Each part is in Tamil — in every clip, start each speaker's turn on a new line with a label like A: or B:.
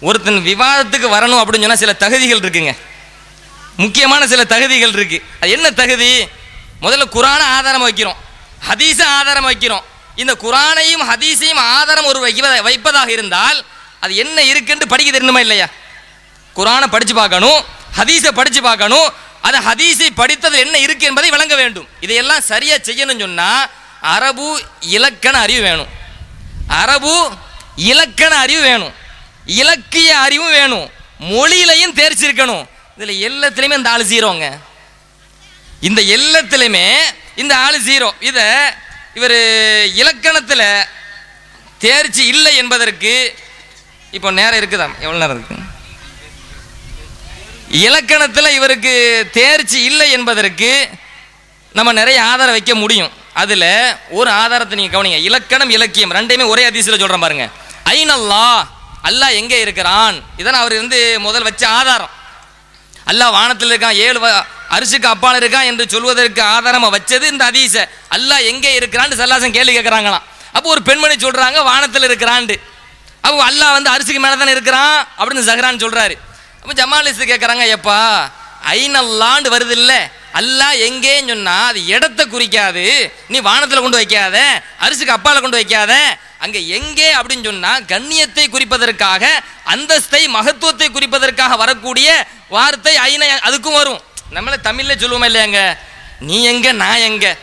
A: ஒருத்தன் விவாதத்துக்கு வரணும் அப்படின்னு சொன்னால் சில தகுதிகள் இருக்குங்க. முக்கியமான சில தகுதிகள் இருக்கு. அது என்ன தகுதி? முதல்ல குரானை ஆதாரம் வைக்கிறோம். ஹதீஸை ஆதாரம் வைக்கிறோம். இந்த குரானையும் ஹதீஸையும் ஆதாரம் ஒரு வைப்பதாக இருந்தால் அது என்ன இருக்குன்னு படிக்க தெரியணுமா இல்லையா? குரானை படித்து பார்க்கணும் ஹதீஸை படித்து பார்க்கணும். அது ஹதீஸை படித்தது என்ன இருக்கு என்பதை விளங்க வேண்டும். இதையெல்லாம் சரியாக செய்யணும்னு சொன்னால் அரபு இலக்கண அறிவு வேணும். அரபு இலக்கண அறிவு வேணும். இலக்கிய அறிவும் வேணும். மொழியிலையும் தேர்ச்சி இருக்கணும் இதில் எல்லாத்துலேயுமே இந்த ஆள் ஜீரோங்க இந்த எல்லாத்துலேயுமே இந்த ஆள் ஜீரோ இதை இவர் இலக்கணத்தில் தேர்ச்சி இல்லை என்பதற்கு இப்போ நேரம் இருக்குதா? எவ்வளோ நேரம் இருக்கு? இலக்கணத்தில் இவருக்கு தேர்ச்சி இல்லை என்பதற்கு நம்ம நிறைய ஆதாரம் வைக்க முடியும். அதில் ஒரு ஆதாரத்தை நீங்கள் கவனிங்க. இலக்கணம் இலக்கியம் ரெண்டையுமே ஒரே அதிசயில் சொல்கிறேன் பாருங்க. ஐநல்லா அல்லாஹ் எங்கே இருக்கிறான்? இதான் அவர் வந்து முதல் வச்ச ஆதாரம். அல்லாஹ் வானத்தில் இருக்கான் ஏழு வ- அரிசிக்கு அப்பால் இருக்கான் என்று சொல்வதற்கு ஆதாரமாக வச்சது இந்த அதீச அல்லாஹ் எங்கே இருக்கிறான்னு சல்லாசன் கேள்வி கேட்குறாங்களாம். அப்போ ஒரு பெண்மணி சொல்கிறாங்க வானத்தில் இருக்கிறான்ட்டு. அப்போ அல்லாஹ் வந்து அரிசிக்கு மேலே தானே இருக்கிறான்? அப்படின்னு சஹரான் சொல்கிறாரு அப்போ ஜமாலிஸ்து கேட்குறாங்க எப்பா ஐநல்லாண்டு வருது இல்லை. அல்லாஹ் எங்கேன்னு சொன்னால் அது இடத்தை குறிக்காது. நீ வானத்தில் கொண்டு வைக்காத அரிசிக்கு அப்பால கொண்டு வைக்காத அங்க எங்கே அப்படின்னு சொன்னா கண்ணியத்தை குறிப்பதற்காக அந்தஸ்தை மகத்துவத்தை குறிப்பதற்காக வரக்கூடிய வார்த்தை ஐநா அதுக்கும் வரும். நம்மள தமிழ்ல சொல்லுவோமா இல்லையாங்க? நீ எங்க நான் எங்க?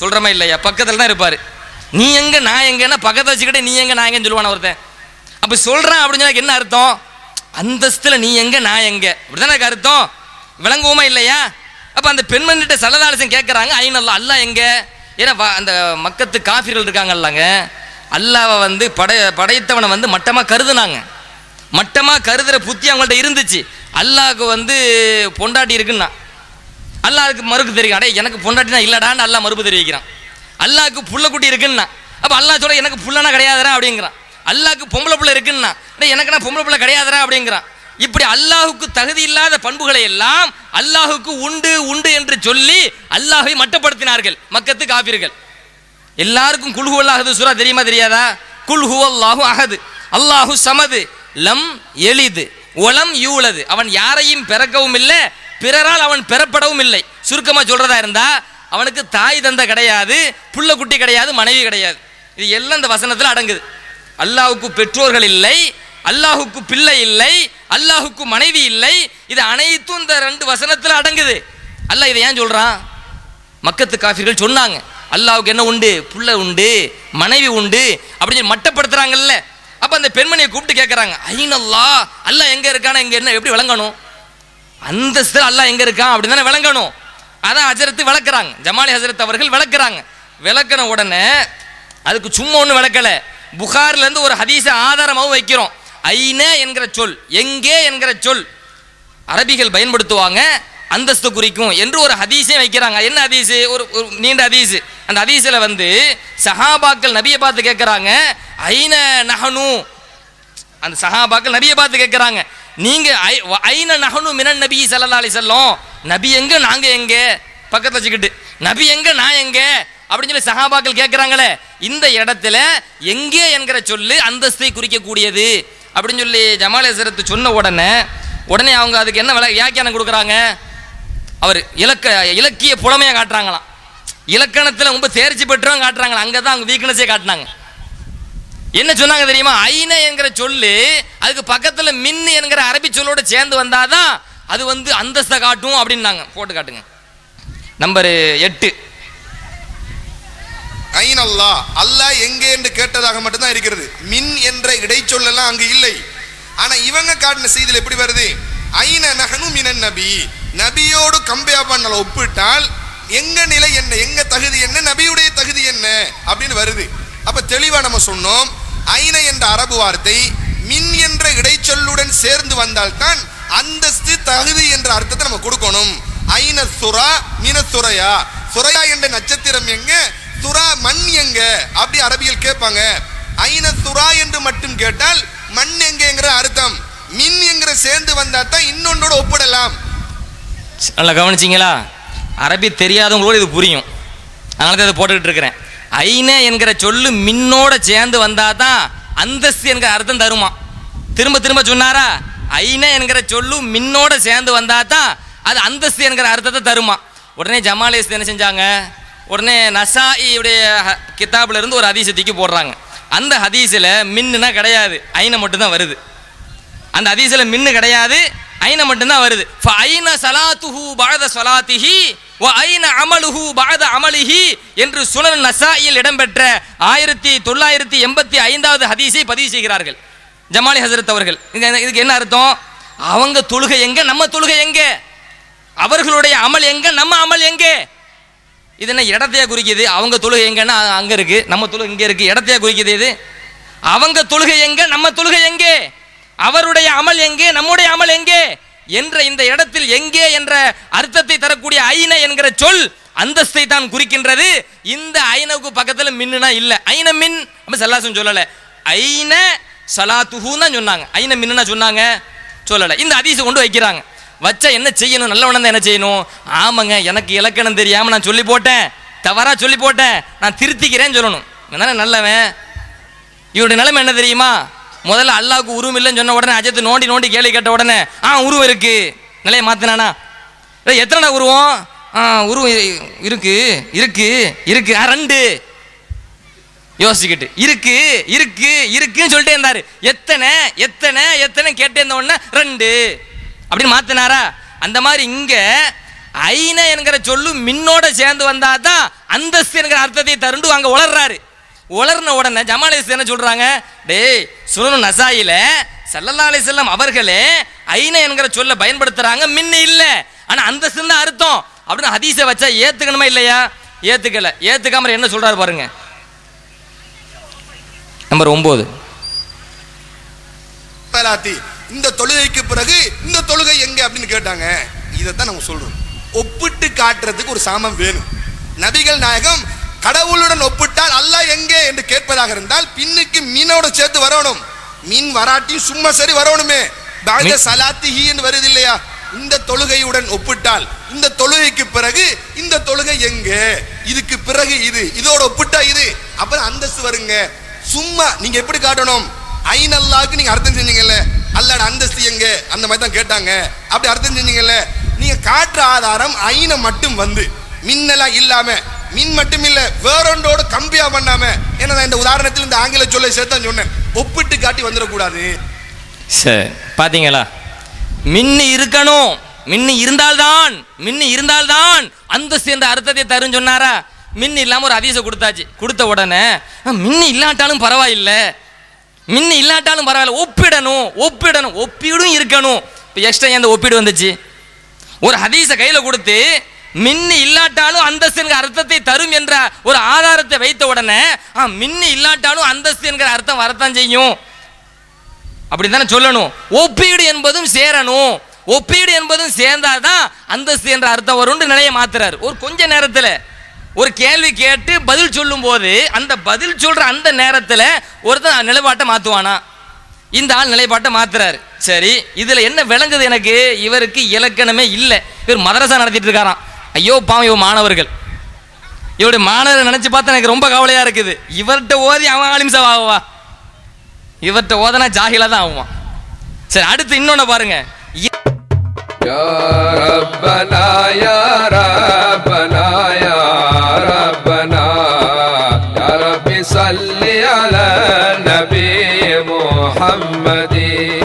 A: சொல்றமா இல்லையா? பக்கத்துல தான் இருப்பாரு. நீ எங்க நான் எங்கன்னா பக்கத்தை வச்சுக்கிட்டே நீ எங்க நான் எங்கன்னு சொல்லுவான ஒருத்தன்? அப்ப சொல்றான் அப்படின்னு சொன்னா என்ன அர்த்தம்? அந்தஸ்துல நீ எங்க நான் எங்க? இப்படிதானே எனக்கு அர்த்தம்? விளங்குவோமா இல்லையா? அப்ப அந்த பெண்மணிட்ட சல்லதாலசன் கேட்கறாங்க ஐநல்லா அல்ல எங்க? ஏன்னா வ- அந்த மக்கத்து காஃபிர்கள் இருக்காங்கல்லங்க. அல்லாவை வந்து படை படைத்தவனை வந்து மட்டமாக கருதுனாங்க. மட்டமாக கருதுகிற புத்தி அவங்கள்ட்ட இருந்துச்சு. அல்லாவுக்கு வந்து பொண்டாட்டி இருக்குன்னா. அல்லாவுக்கு மறுப்பு தெரியும். அடே எனக்கு பொண்டாட்டினா இல்லடான்னு அல்லாஹ் மறுப்பு தெரிவிக்கிறான். அல்லாவுக்கு புள்ளக்குட்டி இருக்குன்னா. அப்போ அல்லாஹ் சொல்ல எனக்கு புள்ளனா கிடையாதுடா அப்படிங்கிறான். அல்லாவுக்கு பொம்பளை புள்ள இருக்குன்னா அடே எனக்கு நான் பொம்பளை புள்ள கிடையாதுடா அப்படிங்கிறான். இப்படி அல்லாஹுக்கு தகுதி இல்லாத பண்புகளை எல்லாம் அல்லாஹுக்கு உண்டு உண்டு என்று சொல்லி அல்லாஹை மட்டப்படுத்தினார்கள். மக்கத்து காப்பீர்கள் எல்லாருக்கும் குல் அல்லாஹது சூரா தெரியுமா தெரியாதா? குல் அல்லாஹு அஹது. அல்லாஹு சமது. லம் எளிது. ஒலம் யூலது அவன் யாரையும் பிறக்கவும் இல்லை பிறரால் அவன் பெறப்படவும் இல்லை. சுருக்கமாக சொல்றதா இருந்தா அவனுக்கு தாய் தந்தை கிடையாது புள்ள குட்டி கிடையாது மனைவி கிடையாது. இது எல்லாம் இந்த வசனத்தில் அடங்குது. அல்லாஹுக்கு பெற்றோர்கள் இல்லை அல்லாஹுக்கு பிள்ளை இல்லை அல்லாஹுக்கு மனைவி இல்லை இது அனைத்தும் இந்த ரெண்டு வசனத்தில் அடங்குது. அல்லாஹ் இதை ஏன் சொல்றான்? மக்கத்து காஃபிர்கள் சொன்னாங்க. அல்லாவுக்கு என்ன உண்டு? புள்ள உண்டு மனைவி உண்டு அப்படின்னு சொல்லி மட்டப்படுத்துறாங்கல்ல. அப்போ அந்த பெண்மணியை கூப்பிட்டு கேட்குறாங்க ஐநல்லா அல்லாஹ் எங்கே இருக்கானா இங்கே என்ன எப்படி விளங்கணும்? அந்தஸ்து அல்லாஹ் எங்கே இருக்கான் அப்படின்னு தானே விளங்கணும். அதான் ஹஜரத்து விளக்குறாங்க. ஜமாலி ஹசரத் அவர்கள் விளக்குறாங்க. விளக்கின உடனே அதுக்கு சும்மா ஒன்றும் விளக்கல. புகார்லேருந்து ஒரு ஹதீஸை ஆதாரமாகவும் வைக்கிறோம். ஐன என்கிற சொல் எங்கே என்கிற சொல். அரபிகள் பயன்படுத்துவாங்க. அந்தஸ்து குறிக்கும் என்று ஒரு ஹதீஸே வைக்கிறாங்க. என்ன ஹதீஸு? ஒரு ஒரு நீண்ட ஹதீஸ். அந்த ஹதீஸில் வந்து சஹாபாக்கள் நபியை பார்த்து கேட்குறாங்க ஐன நகனு அந்த சஹாபாக்கள் நபியை பார்த்து கேட்குறாங்க நீங்க ஐ- ஐன நகனு மினன் நபி ஸல்லல்லாஹு அலைஹி செல்லம் நபி எங்க நாங்க எங்க? பக்கத்தில் வச்சுக்கிட்டு நபி எங்க நான் எங்க? அப்படின்னு சொல்லி சஹாபாக்கள் கேட்குறாங்களே இந்த இடத்துல எங்கே என்கிற சொல்லு அந்தஸ்தை குறிக்கக்கூடியது. அப்படின்னு சொல்லி ஜமாலேசரத்து சொன்ன உடனே உடனே அவங்க அதுக்கு என்ன வியாக்கியானம் கொடுக்குறாங்க? அவர் இலக்க இலக்கிய புலமையை காட்டுறாங்களாம். இலக்கணத்தில் ரொம்ப தேர்ச்சி பெற்றவங்க காட்டுறாங்களா அங்கே தான் அவங்க வீக்னஸே காட்டினாங்க. என்ன சொன்னாங்க தெரியுமா? ஐன என்கிற சொல்லு அதுக்கு பக்கத்தில் மின் என்கிற அரபி சொல்லோட சேர்ந்து வந்தாதான் அது வந்து அந்தஸ்தை காட்டும் அப்படின்னாங்க. போட்டு காட்டுங்க. நம்பர் எட்டு.
B: ஐன் அல்லா அல்லா எங்கே என்று கேட்டதாக மட்டும்தான் இருக்கிறது. மின் என்ற இடைச்சொல்லெல்லாம் அங்கு இல்லை. ஆனா இவங்க காட்டின செய்தியில் எப்படி வருது? ஐன நகனும் மினன் நபி. நபியோடு கம்பேர் பண்ணல ஒப்பிட்டால் எங்க நிலை என்ன எங்க தகுதி என்ன நபியுடைய தகுதி என்ன அப்படின்னு வருது. அப்ப தெளிவா நம்ம சொன்னோம் ஐன என்ற அரபு வார்த்தை மின் என்ற இடைச்சொல்லுடன் சேர்ந்து வந்தால்தான் அந்தஸ்து தகுதி என்ற அர்த்தத்தை நம்ம கொடுக்கணும். ஐன சுரா மின சுரையா. சுரையா என்ற நட்சத்திரம் எங்க? சுரா மண் எங்க? அப்படி அரபியில் கேட்பாங்க. ஐன சுரா என்று மட்டும் கேட்டால் மண் எங்கங்கிற அர்த்தம். மின் என்கிற சேர்ந்து வந்தா தான் இன்னொன்னோட ஒப்பிடலாம்.
A: நல்லா கவனிச்சிங்களா? அரபி தெரியாதவங்களோட இது புரியும். அதனால தான் இதை போட்டுக்கிட்டு இருக்கிறேன். ஐன என்கிற சொல்லு மின்னோட சேர்ந்து வந்தாதான் அந்தஸ்து என்கிற அர்த்தம் தருமா? திரும்ப திரும்ப சொன்னாரா? ஐன என்கிற சொல்லு மின்னோட சேர்ந்து வந்தால் தான் அது அந்தஸ்து என்கிற அர்த்தத்தை தருமா? உடனே ஜமாலேஸ் என்ன செஞ்சாங்க? உடனே நசாயியுடைய ஹ- கிதாபுல இருந்து ஒரு ஹதீஸை தூக்கி போடுறாங்க. அந்த ஹதீஸில் மின்னுனா கிடையாது. ஐன மட்டும்தான் வருது. அந்த ஹதீஸில் மின்னு கிடையாது. ஐன மட்டும்தான் வருது. ஐன சலாத்துஹு பாத சலாத்திஹி வ ஐன அமலுஹு பாத அமலிஹி என்று சுனல் நசாயில் இடம்பெற்ற ஆயிரத்தி தொள்ளாயிரத்தி எண்பத்தி ஐந்தாவது ஹதீஸை பதிவு செய்கிறார்கள். ஜமாலி ஹசரத் அவர்கள். என்ன- இதுக்கு என்ன அர்த்தம்? அவங்க தொழுகை எங்க நம்ம தொழுகை எங்க? அவர்களுடைய அமல் எங்க நம்ம அமல் எங்கே? இது என்ன இடத்தையா குறிக்குது? அவங்க தொழுகை எங்கன்னா அங்கே அங்க இருக்கு நம்ம தொழுகை இங்க இருக்கு இடத்தையா குறிக்குது இது? அவங்க தொழுகை எங்க நம்ம தொழுகை எங்கே? அவருடைய அமல் எங்கே? நம்முடைய அமல் எங்கே? என்ற இந்த இடத்தில் எங்கே என்ற அர்த்தத்தை தரக்கூடிய ஐன என்கிற சொல் அந்தஸ்தை தான் குறிக்கின்றது. இந்த ஐனவுக்கு பக்கத்தில் மின்னுனா இல்லை. ஐன மின்? நம்ம சல்லாசம் சொல்லல. ஐன சலாத்துஹூன்னு தான் சொன்னாங்க. ஐன மின்னுனா சொன்னாங்க? சொல்லலை. இந்த ஹதீஸை கொண்டு வைக்கிறாங்க. வச்சா என்ன செய்யணும்? நல்லவன தான் என்ன செய்யணும்? ஆமாங்க எனக்கு இலக்கணம் தெரியாம நான் சொல்லி போட்டேன். தவறா சொல்லி போட்டேன். நான் திருத்திக்கிறேன்னு சொல்லணும். நல்லவன்? இவருடைய நிலைமை என்ன தெரியுமா? முதல்ல அல்லாவுக்கு உருவம் இல்லைன்னு சொன்ன உடனே அஜித் நோண்டி நோண்டி கேள்வி கேட்ட உடனே ஆ உருவம் இருக்கு. நிலையை மாத்தினானா? எத்தனை உருவம்? ஆ உருவம் இருக்கு இருக்கு இருக்கு. ஆ ரெண்டு. யோசிச்சுக்கிட்டு இருக்கு இருக்கு இருக்குன்னு சொல்லிட்டே இருந்தாரு. எத்தனை எத்தனை எத்தனை கேட்டே இருந்த உடனே ரெண்டு. அப்படின்னு மாத்தினாரா? அந்த மாதிரி இங்க ஐன என்கிற சொல்லு மின்னோட சேர்ந்து வந்தாதான் அந்தஸ்து என்கிற அர்த்தத்தை தருண்டு அங்க உளர்றாரு. உளர்ன உடனே ஜமாலேஸ் என்ன சொல்றாங்க? டேய் சுனு நசாயில சல்லல்லா அலிசல்லம் அவர்களே ஐன என்கிற சொல்ல பயன்படுத்துறாங்க மின்னு இல்லை. ஆனா அந்த தான் அர்த்தம். அப்படின்னு ஹதீஸை வச்சா ஏத்துக்கணுமா இல்லையா? ஏத்துக்கல. ஏத்துக்காம என்ன சொல்றாரு பாருங்க. நம்பர் ஒன்பது
B: சலாத்தி இந்த தொழுகைக்கு பிறகு இந்த தொழுகை எங்க அப்படின்னு கேட்டாங்க. இதைத்தான் நம்ம சொல்றோம். ஒப்பிட்டு காட்டுறதுக்கு ஒரு சாமம் வேணும். நபிகள் நாயகம் கடவுளுடன் ஒப்பிட்டால் அல்லாஹ் எங்கே என்று கேட்பதாக இருந்தால் பின்னுக்கு மீனோட சேர்த்து வரணும். மீன் வராட்டி சும்மா சரி வரணுமே. பாத
A: மீன்-
B: சலாத்திஹி என்று வருது இல்லையா? இந்த தொழுகையுடன் ஒப்பிட்டால். இந்த தொழுகைக்கு பிறகு இந்த தொழுகை எங்க? இதுக்கு பிறகு இது. இதோட ஒப்பிட்டா இது. அப்புறம் அந்தஸ்து வருங்க. சும்மா நீங்க எப்படி காட்டணும்? ஐநல்லாக்கு நீங்க அர்த்தம் செஞ்சீங்கல்ல. அல்லாட அந்தஸ்து எங்க? அந்த மாதிரி தான் கேட்டாங்க. அப்படி அர்த்தம் செஞ்சீங்கல்ல. நீங்க காட்டுற ஆதாரம் ஐன மட்டும் வந்து. மின்னலாம் இல்லாம மின் மட்டும் இல்ல வேறொன்றோடு கம்பியா பண்ணாம ஏன்னா இந்த உதாரணத்தில் இந்த ஆங்கில சொல்லை சேர்த்து சொன்னேன் ஒப்பிட்டு காட்டி வந்துடக்கூடாது.
A: சரி பாத்தீங்களா? மின்னு இருக்கணும் மின்னு இருந்தால்தான் மின்னு இருந்தால்தான். அந்தஸ்து என்ற அர்த்தத்தை தரும் சொன்னாரா? மின் இல்லாம ஒரு அதிசை கொடுத்தாச்சு கொடுத்த உடனே மின் மின்னு இல்லாட்டாலும் பரவாயில்ல. மின்னு இல்லாட்டாலும் பரவாயில்ல. ஒப்பிடணும் ஒப்பிடணும் ஒப்பீடும் இருக்கணும். இப்போ எக்ஸ்ட்ரா எந்த ஒப்பீடு வந்துச்சு? ஒரு ஹதீஸை கையில் கொடுத்து மின்னு இல்லாட்டாலும் அந்தஸ்து என்கிற அர்த்தத்தை தரும் என்ற ஒரு ஆதாரத்தை வைத்த உடனே ஆ மின்னு இல்லாட்டாலும் அந்தஸ்து என்கிற அர்த்தம் வரத்தான் செய்யும். அப்படித்தானே சொல்லணும்? ஒப்பீடு என்பதும் சேரணும். ஒப்பீடு என்பதும் சேர்ந்தாதான் அந்தஸ்து என்ற அர்த்தம் வரும்னு நிலைய மாத்துறாரு. ஒரு கொஞ்ச நேரத்தில் ஒரு கேள்வி கேட்டு பதில் சொல்லும் போது அந்த பதில் சொல்ற அந்த நேரத்தில் ஒருத்தன் நிலைப்பாட்டை மாத்துவானா? இந்த ஆள் நிலைப்பாட்டை மாத்துறாரு. சரி இதுல என்ன விளங்குது எனக்கு? இவருக்கு இலக்கணமே இல்லை. இவர் மதரசா நடத்திட்டு இருக்காராம். ஐயோ பாவம் இவன் மாணவர்கள். இவருடைய மாணவரை நினைச்சு பார்த்தா எனக்கு ரொம்ப கவலையா இருக்குது. இவர்கிட்ட ஓதி அவன் ஆலிம்சா ஆகுவா? இவர்கிட்ட ஓதனா ஜாகிலா தான் ஆகுவான். சரி அடுத்து இன்னொன்னு பாருங்க.
C: யாரப்பனா யாரா